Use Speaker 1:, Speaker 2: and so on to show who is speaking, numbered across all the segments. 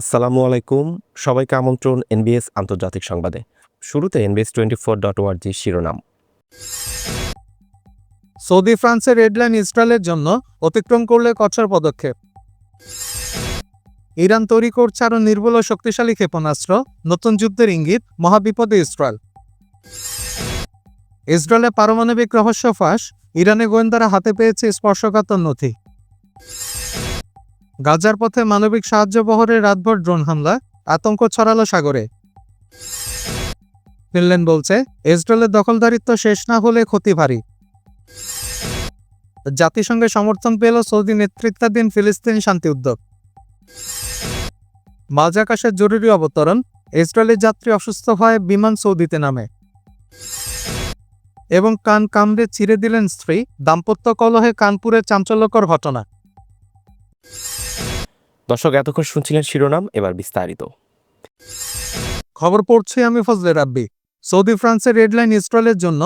Speaker 1: আসসালামু আলাইকুম। সবাইকে আমন্ত্রণ এনবিএস আন্তর্জাতিক সংবাদে। শুরুতে এনবিএস টোয়েন্টি ফোর ডট ওয়ার্জি শিরোনাম।
Speaker 2: সৌদি ফ্রান্সের রেডলাইন ইসরায়েলের জন্য অতিক্রম করলে কঠোর পদক্ষেপ। ইরান তৈরি করছে আরও নির্বল ও শক্তিশালী ক্ষেপণাস্ত্র। নতুন যুদ্ধের ইঙ্গিত, মহাবিপদে ইসরায়েল। ইসরায়েলের পারমাণবিক রহস্য ফাঁস। ইরানে গোয়েন্দারা হাতে পেয়েছে স্পর্শকাতর নথি। গাজার পথে মানবিক সাহায্য বহরে রাতভর ড্রোন হামলা, আতঙ্ক ছড়ালো সাগরে। ফিনল্যান্ড বলছে, ইসরায়েলের দখলদারিত্ব শেষ না হলে ক্ষতি ভারী। জাতিসংঘের সমর্থন পেল সৌদি নেতৃত্বাধীন ফিলিস্তিন শান্তি উদ্যোগ। মাঝ আকাশের জরুরি অবতরণ, ইসরায়েলের যাত্রী অসুস্থ হয় বিমান সৌদিতে নামে। এবং কান কামড়ে চিরে দিলেন স্ত্রী, দাম্পত্য কলহে কানপুরের চাঞ্চল্যকর ঘটনা।
Speaker 1: দর্শক, এতক্ষণ শুনছিলেন শিরোনাম, এবার বিস্তারিত।
Speaker 2: খবর পড়ছি আমি ফজলে রাব্বি। সৌদি ফ্রান্সের রেডলাইন ইসরায়েলের জন্য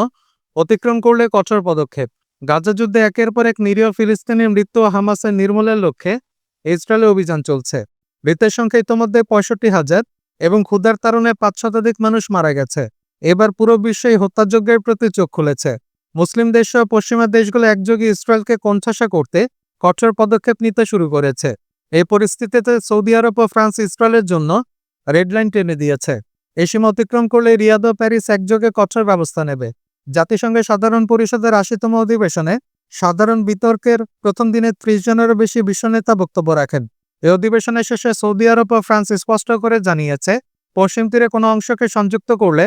Speaker 2: অতিক্রম করলে কঠোর পদক্ষেপ। গাজা যুদ্ধে একের পর এক নিরীহ ফিলিস্তিনের মৃত্যু হামাসের নির্মূলের লক্ষ্যে ইসরায়েলে অভিযান চলছে। মৃতের সংখ্যা ইতোমধ্যে পঁয়ষট্টি হাজার এবং ক্ষুধার তারণে পাঁচ শতাধিক মানুষ মারা গেছে। এবার পুরো বিশ্বই হত্যাযজ্ঞের প্রতি চোখ খুলেছে। মুসলিম দেশ সহ পশ্চিমা দেশগুলো একযোগে ইসরায়েলকে কোণঠাসা করতে কঠোর পদক্ষেপ নিতে শুরু করেছে। এই পরিস্থিতিতে সৌদি আরব ও ফ্রান্স ইসরায়েলের জন্য রেডলাইন টেনে দিয়েছে। এই সীমা অতিক্রম করলে রিয়াদ ও প্যারিস একযোগে কঠোর ব্যবস্থা নেবে। জাতিসংঘের সাধারণ পরিষদের আশিতম অধিবেশনে সাধারণ বিতর্কের প্রথম দিনে ত্রিশ জনেরও বেশি বিশ্বনেতা বক্তব্য রাখেন। এই অধিবেশনের শেষে সৌদি আরব ও ফ্রান্স স্পষ্ট করে জানিয়েছে, পশ্চিম তীরে কোনো অংশকে সংযুক্ত করলে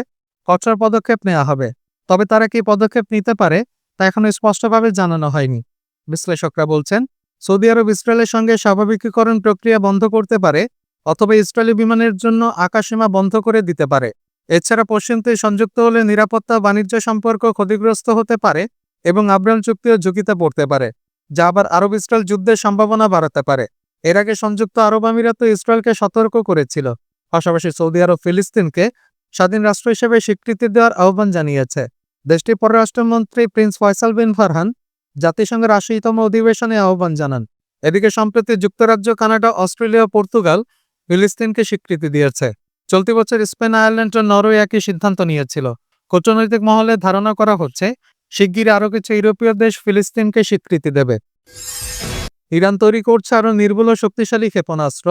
Speaker 2: কঠোর পদক্ষেপ নেওয়া হবে। তবে তারা কি পদক্ষেপ নিতে পারে তা এখনও স্পষ্টভাবে জানানো হয়নি। বিশ্লেষকরা বলছেন সৌদি আরব ইসরায়েলের সঙ্গে স্বাভাবিকীকরণ প্রক্রিয়া বন্ধ করতে পারে অথবা ইসরায়েলি বিমানের জন্য আকাশসীমা বন্ধ করে দিতে পারে। এছাড়া পশ্চিম তীর সংযুক্ত হলে নিরাপত্তা বাণিজ্য সম্পর্ক ক্ষতিগ্রস্ত হতে পারে এবং আব্রাম চুক্তিও ঝুঁকিতে পড়তে পারে, যা আবার আরব ইসরায়েল যুদ্ধের সম্ভাবনা বাড়াতে পারে। এর আগে সংযুক্ত আরব আমিরাত ইসরায়েলকে সতর্ক করেছিল, পাশাপাশি সৌদি আরব ফিলিস্তিনকে স্বাধীন রাষ্ট্র হিসেবে স্বীকৃতি দেওয়ার আহ্বান জানিয়েছে। দেশটির পররাষ্ট্রমন্ত্রী প্রিন্স ফয়সাল বিন ফারহান জাতিসংঘের আশিতম অধিবেশনে আহ্বান জানান। এদিকে সম্প্রতি যুক্তরাজ্য, কানাডা, অস্ট্রেলিয়া পর্তুগাল ফিলিস্তিনকে স্বীকৃতি দিয়েছে। চলতি বছর স্পেন, আয়ারল্যান্ড ও নরওয়ে একই সিদ্ধান্ত নিয়েছিল। কূটনৈতিক মহলে ধারণা করা হচ্ছে, শিগগিরই আরও কিছু ইউরোপীয় দেশ ফিলিস্তিনকে স্বীকৃতি দেবে। ইরান তৈরি করছে আরও নির্বল ও শক্তিশালী ক্ষেপণাস্ত্র,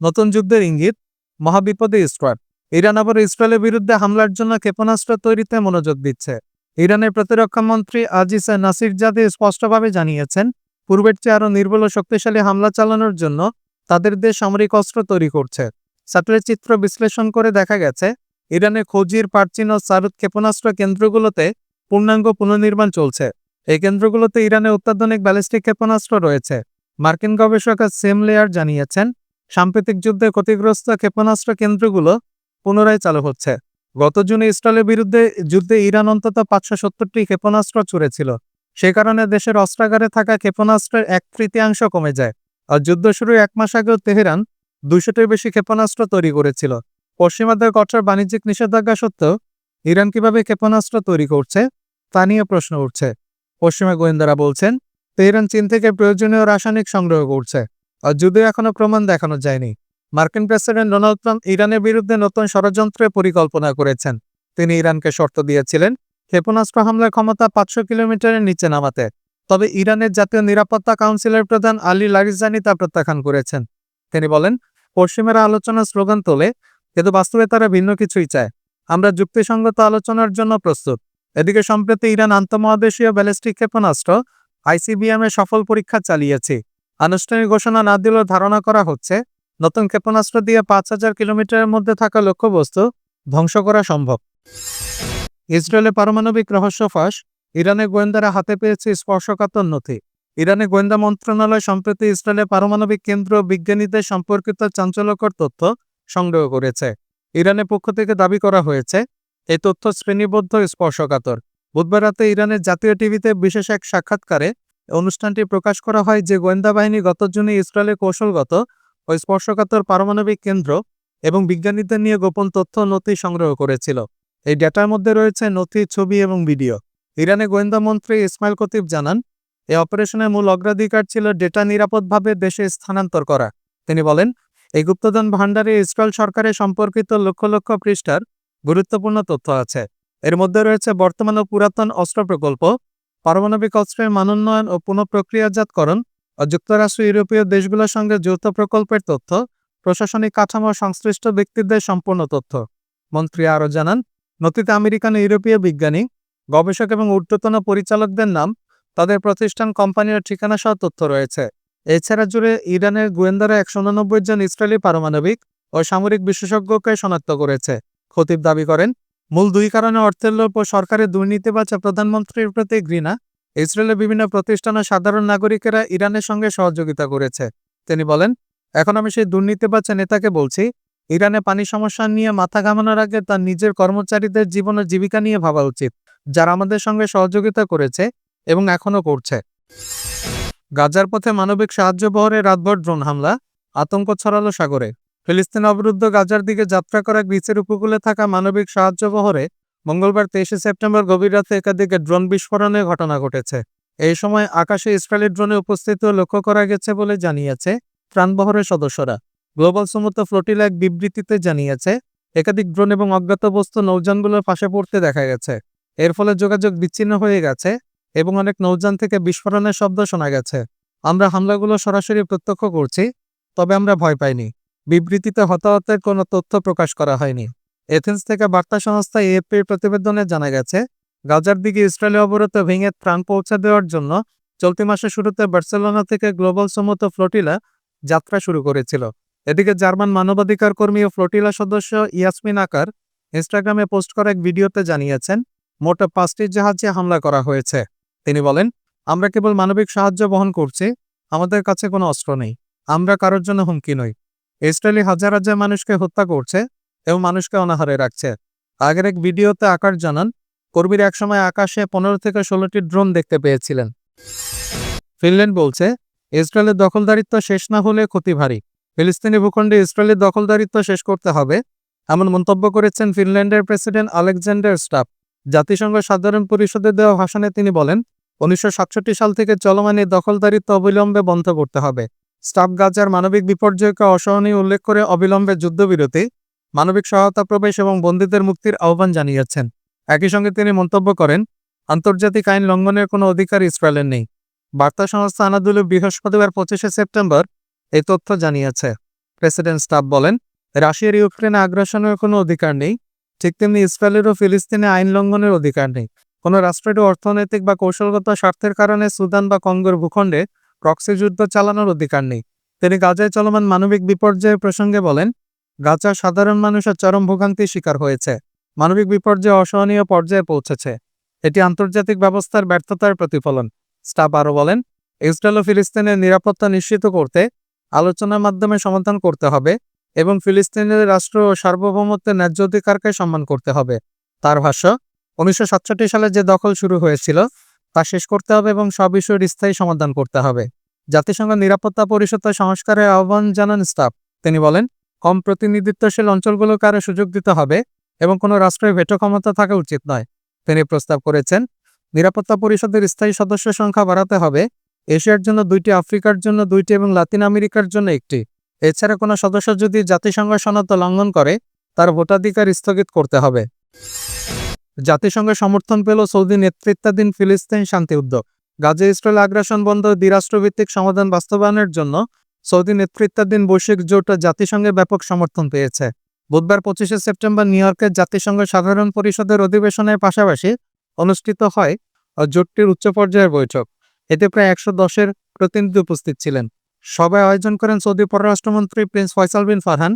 Speaker 2: নতুন যুদ্ধের ইঙ্গিত, মহাবিপদে ইসরায়েল। ইরান আবার ইসরায়েলের বিরুদ্ধে হামলার জন্য ক্ষেপণাস্ত্র তৈরিতে মনোযোগ দিচ্ছে। ইরানের প্রতিরক্ষা মন্ত্রী আজিসা নাসির জাদি স্পষ্টভাবে জানিয়েছেন, পূর্বের চেয়ে আরও নির্বল শক্তিশালী হামলা চালানোর জন্য তাদের দেশ সামরিক অস্ত্র তৈরি করছে। স্যাটেলাইট চিত্র বিশ্লেষণ করে দেখা গেছে, ইরানে খোজির পার্চিন ও সারুদ ক্ষেপণাস্ত্র কেন্দ্রগুলোতে পূর্ণাঙ্গ পুনর্নির্মাণ চলছে। এই কেন্দ্রগুলোতে ইরানে অত্যাধুনিক ব্যালিস্টিক ক্ষেপণাস্ত্র রয়েছে। মার্কিন গবেষক সেম লেয়ার জানিয়েছেন, সাম্প্রতিক যুদ্ধে ক্ষতিগ্রস্ত ক্ষেপণাস্ত্র কেন্দ্রগুলো পুনরায় চালু হচ্ছে। গত জুনে ইসরায়েলের বিরুদ্ধে যুদ্ধে ইরান অন্তত পাঁচশো সত্তরটি ক্ষেপণাস্ত্র ছুড়েছিল সে কারণে দেশের অস্ত্রাগারে থাকা ক্ষেপণাস্ত্রের এক তৃতীয়াংশ কমে যায়। আর যুদ্ধ শুরুর এক মাস আগেও তেহরান দুশোটির বেশি ক্ষেপণাস্ত্র তৈরি করেছিল। পশ্চিমাদের কঠোর বাণিজ্যিক নিষেধাজ্ঞা সত্ত্বেও ইরান কীভাবে ক্ষেপণাস্ত্র তৈরি করছে, তা নিয়ে প্রশ্ন উঠছে। পশ্চিমা গোয়েন্দারা বলছেন, তেহরান চীন থেকে প্রয়োজনীয় রাসায়নিক সংগ্রহ করছে, আর যদিও এখনও প্রমাণ দেখানো যায়নি। মার্কিন প্রেসিডেন্ট ডোনাল্ড ট্রাম্প ইরানের বিরুদ্ধে নতুন ষড়যন্ত্রের পরিকল্পনা করেছেন। তিনি ইরানকে শর্ত দিয়েছিলেন ক্ষেপণাস্ত্র হামলার ক্ষমতা পাঁচশো কিলোমিটারের নিচে নামাতে। তবে ইরানের জাতীয় নিরাপত্তা কাউন্সিলের প্রধান আলী লারিজানি তা প্রত্যাখ্যান করেছেন। তিনি বলেন, পশ্চিমেরা আলোচনার স্লোগান তোলে, কিন্তু বাস্তবে তারা ভিন্ন কিছুই চায়। আমরা যুক্তিসঙ্গত আলোচনার জন্য প্রস্তুত। এদিকে সম্প্রতি ইরান আন্তঃমহাদেশীয় ব্যালিস্টিক ক্ষেপণাস্ত্র আইসিবিএম এর সফল পরীক্ষা চালিয়েছে। আনুষ্ঠানিক ঘোষণা না দিলেও ধারণা করা হচ্ছে নতুন ক্ষেপণাস্ত্র দিয়ে পাঁচ হাজার কিলোমিটারের মধ্যে থাকা লক্ষ্যবস্তু ধ্বংস করা সম্ভব। ইসরায়েলের পারমাণবিক রহস্য ফাঁস ইরানের গোয়েন্দারা হাতে পেয়েছে স্পর্শকাতর নথি। ইরানের গোয়েন্দা মন্ত্রণালয় সম্প্রতি ইসরায়েলের পারমাণবিক কেন্দ্র বিজ্ঞানীদের সম্পর্কিত চাঞ্চল্যকর তথ্য সংগ্রহ করেছে। ইরানের পক্ষ থেকে দাবি করা হয়েছে, এই তথ্য শ্রেণীবদ্ধ স্পর্শকাতর। বুধবার রাতে ইরানের জাতীয় টিভিতে বিশেষ এক সাক্ষাৎকারে অনুষ্ঠানটি প্রকাশ করা হয় যে গোয়েন্দা বাহিনী গত জুনে ইসরায়েলের কৌশলগত ও স্পর্শকাতর পারমাণবিক কেন্দ্র এবং বিজ্ঞানীদের নিয়ে গোপন তথ্য নথি সংগ্রহ করেছিল। এই ডেটার মধ্যে রয়েছে নথি, ছবি এবং ভিডিও। ইরানের গোয়েন্দা মন্ত্রী ইসমাইল কতিব জানান এই অপারেশনের মূল অগ্রাধিকার ছিল ডেটা নিরাপদভাবে দেশে স্থানান্তর করা। তিনি বলেন, এই গুপ্তধন ভাণ্ডারে ইসরায়েল সরকারের সম্পর্কিত লক্ষ লক্ষ পৃষ্ঠার গুরুত্বপূর্ণ তথ্য আছে। এর মধ্যে রয়েছে বর্তমান ও পুরাতন অস্ত্র প্রকল্প, পারমাণবিক অস্ত্রের মানোন্নয়ন ও পুনঃপ্রক্রিয়াজাতকরণ যুক্তরাষ্ট্র, ইউরোপীয় দেশগুলোর সঙ্গে যৌথ প্রকল্পের তথ্য, প্রশাসনিক কাঠামো সংশ্লিষ্ট ব্যক্তিদের সম্পূর্ণ তথ্য। মন্ত্রী আরও জানান, নথিতে আমেরিকান ইউরোপীয় বিজ্ঞানী, গবেষক এবং ঊর্ধ্বতন পরিচালকদের নাম, তাদের প্রতিষ্ঠান কোম্পানির ঠিকানা সহ তথ্য রয়েছে। এছাড়া জুড়ে ইরানের গোয়েন্দারা একশো উননব্বই জন ইসরায়েলি পারমাণবিক ও সামরিক বিশেষজ্ঞকে শনাক্ত করেছে। খতিব দাবি করেন, মূল দুই কারণে অর্থের লোভ ও সরকারের দুর্নীতিবাজ ও প্রধানমন্ত্রীর প্রতি ঘৃণা ইসরায়েলের বিভিন্ন প্রতিষ্ঠান ও সাধারণ নাগরিকেরা ইরানের সঙ্গে সহযোগিতা করেছে। তিনি বলেন, এখন আমি সেই দুর্নীতিবাজ নেতাকে বলছি, ইরানে পানি সমস্যা নিয়ে মাথা ঘামানোর আগে তার নিজের কর্মচারীদের জীবন ও জীবিকা নিয়ে ভাবা উচিত, যারা আমাদের সঙ্গে সহযোগিতা করেছে এবং এখনও করছে। গাজার পথে মানবিক সাহায্য বহরে রাতভর ড্রোন হামলা, আতঙ্ক ছড়ালো সাগরে। ফিলিস্তিন অবরুদ্ধ গাজার দিকে যাত্রা করা গ্রিসের উপকূলে থাকা মানবিক সাহায্য বহরে মঙ্গলবার তেইশে সেপ্টেম্বর গভীর রাতে একাধিক ড্রোন বিস্ফোরণের ঘটনা ঘটেছে। এই সময় আকাশে ইসরায়েলি ড্রোনে উপস্থিত লক্ষ্য করা গেছে বলে জানিয়েছে ত্রাণবহরের সদস্যরা। গ্লোবাল সমুদ্র ফ্লোটিলা এক বিবৃতিতে জানিয়েছে, একাধিক ড্রোন এবং অজ্ঞাত বস্তু নৌযানগুলোর পাশে পড়তে দেখা গেছে। এর ফলে যোগাযোগ বিচ্ছিন্ন হয়ে গেছে এবং অনেক নৌযান থেকে বিস্ফোরণের শব্দ শোনা গেছে। আমরা হামলাগুলো সরাসরি প্রত্যক্ষ করছি, তবে আমরা ভয় পাইনি। বিবৃতিতে হতাহতের কোনো তথ্য প্রকাশ করা হয়নি। এথেন্স থেকে বার্তা সংস্থা এএফপির প্রতিবেদনে জানা গেছে, গাজার দিকে ইসরায়েলি অবরোধ ভেঙে ত্রাণ পৌঁছে দেওয়ার জন্য চলতি মাসের শুরুতে বার্সেলোনা থেকে গ্লোবাল সমুদ্র ফ্লোটিলা যাত্রা শুরু করেছিল। এদিকে জার্মান মানবাধিকার কর্মী ও ফ্লোটিলা সদস্য ইয়াসমিন আকার ইনস্টাগ্রামে পোস্ট করা এক ভিডিওতে জানিয়েছেন, মোট পাঁচটি জাহাজে হামলা করা হয়েছে। তিনি বলেন, আমরা কেবল মানবিক সাহায্য বহন করছি, আমাদের কাছে কোনো অস্ত্র নেই। আমরা কারোর জন্য হুমকি নই। ইসরায়েলি হাজার হাজার মানুষকে হত্যা করছে এবং মানুষকে অনাহারে রাখছে। আগের এক ভিডিওতে আকার জানান, কর্মীরা একসময় আকাশে পনেরো থেকে ষোলোটি ড্রোন দেখতে পেয়েছিলেন। ফিনল্যান্ড বলছে, ইসরায়েলের দখলদারিত্ব শেষ না হলে ক্ষতি ভারী। ফিলিস্তিনি ভূখণ্ডে ইসরায়েলের দখলদারিত্ব শেষ করতে হবে, এমন মন্তব্য করেছেন ফিনল্যান্ডের প্রেসিডেন্ট আলেকজান্ডার স্টাফ। জাতিসংঘ সাধারণ পরিষদে দেওয়া ভাষণে তিনি বলেন, উনিশশো সাতষট্টি সাল থেকে চলমান এই দখলদারিত্ব অবিলম্বে বন্ধ করতে হবে। স্টাফ গাজার মানবিক বিপর্যয়কে অসহনীয় উল্লেখ করে অবিলম্বে যুদ্ধবিরতি মানবিক সহায়তা প্রবেশ এবং বন্দীদের মুক্তির আহ্বান জানিয়েছেন। একই সঙ্গে তিনি মন্তব্য করেন, আন্তর্জাতিক আইন লঙ্ঘনের কোনো অধিকার ইসরায়েলের নেই। বার্তা সংস্থা আনাদুলু বৃহস্পতিবার পঁচিশে সেপ্টেম্বর এই তথ্য জানিয়েছে। প্রেসিডেন্ট স্টাফ বলেন, রাশিয়ার ইউক্রেনে আগ্রাসনের কোনো অধিকার নেই, ঠিক তেমনি ইসরায়েলেরও ফিলিস্তিনে আইন লঙ্ঘনের অধিকার নেই। কোনো রাষ্ট্রেরও অর্থনৈতিক বা কৌশলগত স্বার্থের কারণে সুদান বা কঙ্গোর ভূখণ্ডে প্রক্সি যুদ্ধ চালানোর অধিকার নেই। তিনি গাজায় চলমান মানবিক বিপর্যয়ের প্রসঙ্গে বলেন গাজার সাধারণ মানুষের চরম ভোগান্তির শিকার হয়েছে। মানবিক বিপর্যয় অসহনীয় পর্যায়ে পৌঁছেছে। এটি আন্তর্জাতিক ব্যবস্থার ব্যর্থতার প্রতিফলন। স্টাফ আরও বলেন, ইসরায়েল ও ফিলিস্তিনের নিরাপত্তা নিশ্চিত করতে আলোচনার মাধ্যমে সমাধান করতে হবে এবং ফিলিস্তিনের রাষ্ট্র ও সার্বভৌমত্বের ন্যায্য অধিকারকে সম্মান করতে হবে। তার ভাষ্য, উনিশশো সাতষট্টি সালে যে দখল শুরু হয়েছিল, তা শেষ করতে হবে এবং সব বিষয়ের স্থায়ী সমাধান করতে হবে। জাতিসংঘ নিরাপত্তা পরিষদ সংস্কারের আহ্বান জানান স্টাফ। তিনি বলেন কম প্রতিনিধিত্বশীল অঞ্চলগুলোকে আরও সুযোগ দিতে হবে এবং কোনো রাষ্ট্রের ভেটো ক্ষমতা থাকা উচিত নয়। তিনি প্রস্তাব করেছেন, নিরাপত্তা পরিষদের স্থায়ী সদস্য সংখ্যা বাড়াতে হবে। এশিয়ার জন্য দুইটি, আফ্রিকার জন্য দুইটি এবং লাতিন আমেরিকার জন্য একটি। এছাড়া কোনো সদস্য যদি জাতিসংঘ সনদ লঙ্ঘন করে, তার ভোটাধিকার স্থগিত করতে হবে। জাতিসংঘের সমর্থন পেল সৌদি নেতৃত্বাধীন ফিলিস্তিন শান্তি উদ্যোগ। গাজা ইসরায়েল আগ্রাসন বন্ধ দ্বিরাষ্ট্রভিত্তিক সমাধান বাস্তবায়নের জন্য সৌদি নেতৃত্বাধীন বৈশ্বিক জোট জাতিসংঘে ব্যাপক সমর্থন পেয়েছে। বুধবার পঁচিশে সেপ্টেম্বর নিউ ইয়র্কের জাতিসংঘ সাধারণ পরিষদের অধিবেশনের পাশাপাশি অনুষ্ঠিত হয় জোটটির উচ্চ পর্যায়ের বৈঠক। এতে প্রায় একশো দশের প্রতিনিধি উপস্থিত ছিলেন। সভায় আয়োজন করেন সৌদি পররাষ্ট্রমন্ত্রী প্রিন্স ফয়সাল বিন ফারহান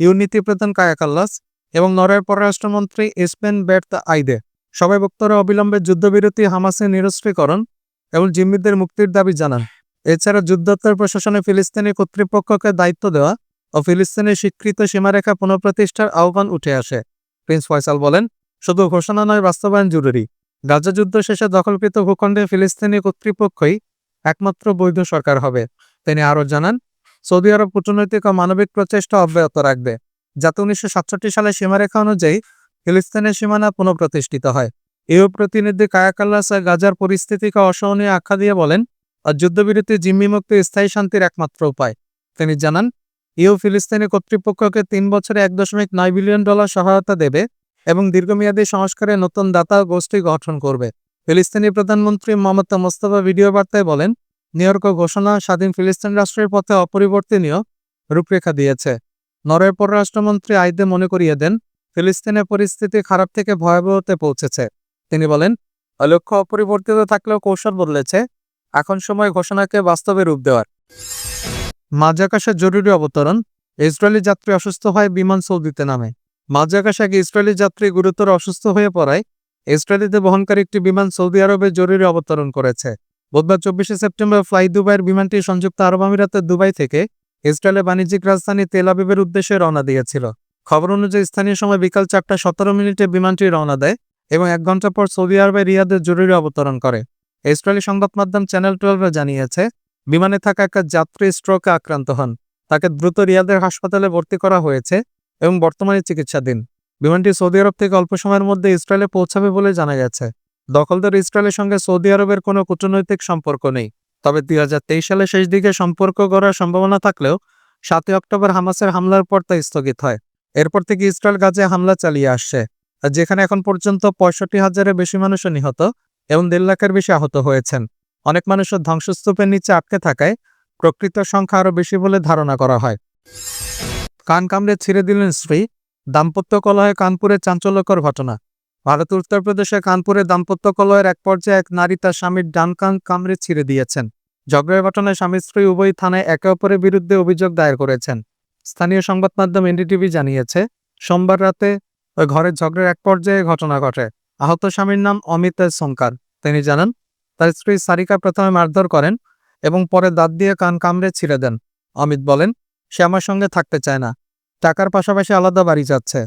Speaker 2: ইউনিটি প্রধান কায়াকাল্লাস এবং নরওয়ের পররাষ্ট্রমন্ত্রী ইসপেন বের্ত আইদে। সবাই বক্তারা অবিলম্বে যুদ্ধবিরতি, হামাসের নিরস্ত্রীকরণ এবং জিম্মিদের মুক্তির দাবি জানান। এছাড়া যুদ্ধোত্তর প্রশাসনে ফিলিস্তিনি কর্তৃপক্ষকে দায়িত্ব দেওয়া ও ফিলিস্তিনের স্বীকৃত সীমারেখা পুনঃপ্রতিষ্ঠার আহ্বান উঠে আসে। প্রিন্স ফয়সাল বলেন, শুধু ঘোষণা নয়, বাস্তবায়ন জরুরি। গাজা যুদ্ধ শেষে দখলকৃত ভূখণ্ডে ফিলিস্তিনি কর্তৃপক্ষই একমাত্র বৈধ সরকার হবে। তিনি আরও জানান, সৌদি আরব কূটনৈতিক ও মানবিক প্রচেষ্টা অব্যাহত রাখবে, যাতে উনিশশো সাতষট্টি সালে সীমারেখা অনুযায়ী ফিলিস্তিনের সীমানা পুনঃপ্রতিষ্ঠিত হয়। ইউ প্রতিনিধি কায়াকাল্লাস গাজার পরিস্থিতিকে অসহনীয় আখ্যা দিয়ে বলেন আর যুদ্ধবিরতি জিম্মি মুক্তি স্থায়ী শান্তির একমাত্র উপায়। তিনি জানান, ইউ ফিলিস্তিনি কর্তৃপক্ষকে তিন বছরে এক দশমিক নয় বিলিয়ন ডলার সহায়তা দেবে এবং দীর্ঘমেয়াদী সংস্কারে নতুন দাতা গোষ্ঠী গঠন করবে। ফিলিস্তিনি প্রধানমন্ত্রী মমতা মোস্তফা ভিডিও বার্তায় বলেন নিউইয়র্ক ঘোষণা স্বাধীন ফিলিস্তিন রাষ্ট্রের পথে অপরিবর্তনীয় রূপরেখা দিয়েছে। নরওয়ের পররাষ্ট্রমন্ত্রী আইদে মনে করিয়ে দেন ফিলিস্তিনের পরিস্থিতি খারাপ থেকে ভয়াবহতে পৌঁছেছে। তিনি বলেন লক্ষ্য অপরিবর্তিত থাকলেও কৌশল বদলেছে এখন সময় ঘোষণাকে বাস্তবে রূপ দেওয়ার। মাঝ আকাশের জরুরি অবতরণ, ইসরায়েলি যাত্রী অসুস্থ হয় বিমান সৌদিতে নামে। মাঝ আকাশে এক ইসরায়েলি যাত্রী গুরুতর অসুস্থ হয়ে পড়ায় ইসরায়েলিতে বহনকারী একটি বিমান সৌদি আরবে জরুরি অবতরণ করেছে। বুধবার চব্বিশে সেপ্টেম্বর ফ্লাই দুবাইয়ের বিমানটি সংযুক্ত আরব আমিরাতের দুবাই থেকে ইসরায়েলের বাণিজ্যিক রাজধানী তেল আবিবের উদ্দেশ্যে রওনা দিয়েছিল। খবর অনুযায়ী স্থানীয় সময় বিকাল চারটা সতেরো মিনিটে বিমানটি রওনা দেয় এবং এক ঘণ্টা পর সৌদি আরবে রিয়াদের জরুরি অবতরণ করে। ইসরায়েলি সংবাদ মাধ্যম চ্যানেল টুয়েলভে জানিয়েছে, বিমানে থাকা এক যাত্রী স্ট্রোকে আক্রান্ত হন। তাকে দ্রুত রিয়াদের হাসপাতালে ভর্তি করা হয়েছে এবং বর্তমানে চিকিৎসাধীন। বিমানটি সৌদি আরব থেকে অল্প সময়ের মধ্যে ইসরায়েলে পৌঁছাবে বলে জানা গেছে। দখলদার ইসরায়েলের সঙ্গে সৌদি আরবের কোনো কূটনৈতিক সম্পর্ক নেই। তবে দুই হাজার সালের শেষ দিকে সম্পর্ক গড়ার সম্ভাবনা থাকলেও, সাতই অক্টোবর হামাসের হামলার পর তা স্থগিত হয়। এরপর থেকে ইসরায়েল গাজে হামলা চালিয়ে আসছে। যেখানে এখন পর্যন্ত পঁয়ষট্টি হাজারের বেশি মানুষও নিহত এবং দেড় লাখের বেশি আহত হয়েছেন। অনেক মানুষের ধ্বংসস্তূপের নিচে আটকে থাকায় প্রকৃত সংখ্যা আরও বেশি বলে ধারণা করা হয়। কান কামড়ে ছিঁড়ে দিলেন স্ত্রী, দাম্পত্য কলহে কানপুরের চাঞ্চল্যকর ঘটনা। ভারতের উত্তরপ্রদেশে কানপুরে দাম্পত্য কলহের এক পর্যায়ে এক নারী তার স্বামীর ডান কান কামড়ে ছিঁড়ে দিয়েছেন। ঝগড়ার ঘটনায় স্বামী স্ত্রী উভয় থানায় একে অপরের বিরুদ্ধে অভিযোগ দায়ের করেছেন। স্থানীয় সংবাদ মাধ্যম এনডিটিভি জানিয়েছে, সোমবার রাতে ওই ঘরের ঝগড়ার এক পর্যায়ে ঘটনা ঘটে। আহত স্বামীর নাম অমিত সঙ্কার তিনি জানান, তার স্ত্রী সারিকা প্রথমে মারধর করেন এবং পরে দাঁত দিয়ে কান কামড়ে ছিঁড়ে দেন। অমিত বলেন, সে আমার সঙ্গে থাকতে চায় না। টাকার পাশাপাশি আলাদা বাড়ি যাচ্ছে।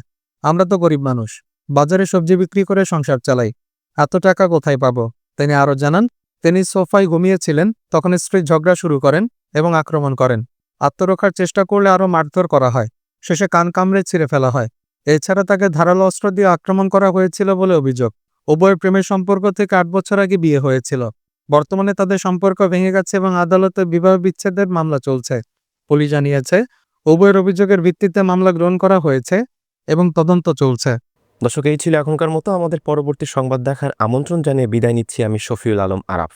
Speaker 2: আমরা তো গরিব মানুষ। বাজারে সবজি বিক্রি করে সংসার চালাই। এত টাকা কোথায় পাবো? তিনি আরও জানান, তিনি সোফায় ঘুমিয়েছিলেন, তখন স্ত্রী ঝগড়া শুরু করেন এবং আক্রমণ করেন। আত্মরক্ষার চেষ্টা করলে আরও মারধর করা হয়। শেষে কান কামড়ে ছিঁড়ে ফেলা হয়। এছাড়া তাকে ধারালো অস্ত্র দিয়ে আক্রমণ করা হয়েছিল বলে অভিযোগ। উভয়ের প্রেমের সম্পর্ক থেকে আট বছর আগে বিয়ে হয়েছিল। বর্তমানে তাদের সম্পর্ক ভেঙে গেছে এবং আদালতে বিবাহ বিচ্ছেদের মামলা চলছে। পুলিশ জানিয়েছে, উভয়ের অভিযোগের ভিত্তিতে মামলা গ্রহণ করা হয়েছে এবং তদন্ত চলছে।
Speaker 1: দর্শক, এই ছিল এখনকার মতো। আমাদের পরবর্তী সংবাদ দেখার আমন্ত্রণ জানিয়ে বিদায় নিচ্ছি আমি শফিউল আলম আরাফ।